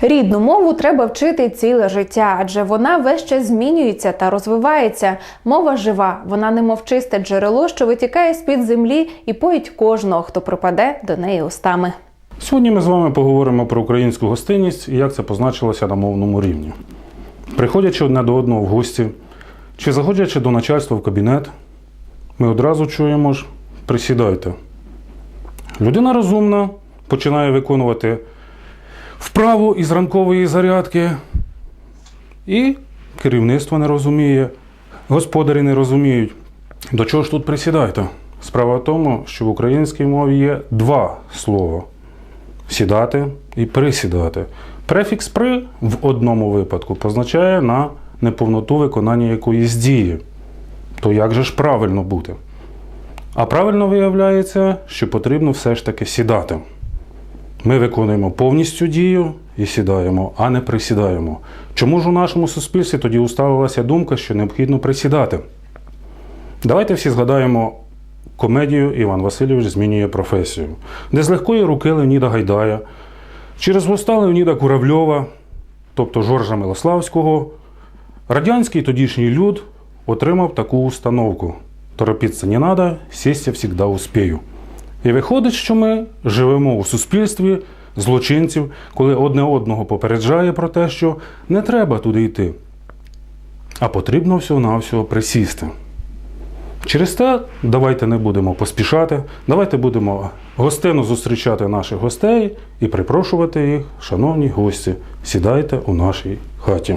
Рідну мову треба вчити ціле життя, адже вона весь час змінюється та розвивається. Мова жива, вона немов чисте джерело, що витікає з-під землі і поїть кожного, хто пропаде до неї устами. Сьогодні ми з вами поговоримо про українську гостинність і як це позначилося на мовному рівні. Приходячи одне до одного в гості чи заходячи до начальства в кабінет, ми одразу чуємо ж присідайте. Людина розумна починає виконувати вправу із ранкової зарядки, і керівництво не розуміє, господарі не розуміють, до чого ж тут присідайте. Справа в тому, що в українській мові є два слова сідати і присідати. Префікс при в одному випадку позначає на неповноту виконання якоїсь дії. То як же ж правильно бути? А правильно виявляється, що потрібно все ж таки сідати. Ми виконуємо повністю дію і сідаємо, а не присідаємо. Чому ж у нашому суспільстві тоді усталилася думка, що необхідно присідати? Давайте всі згадаємо комедію Іван Васильович змінює професію, де з легкої руки Леоніда Гайдая через вуста Леоніда Куравльова, тобто Жоржа Милославського, радянський тодішній люд отримав таку установку: торопіться не надо, сесть я всегда успію. І виходить, що ми живемо у суспільстві злочинців, коли одне одного попереджає про те, що не треба туди йти, а потрібно всього-навсього присісти. Через те давайте не будемо поспішати, давайте будемо гостинно зустрічати наших гостей і припрошувати їх, шановні гості, сідайте у нашій хаті.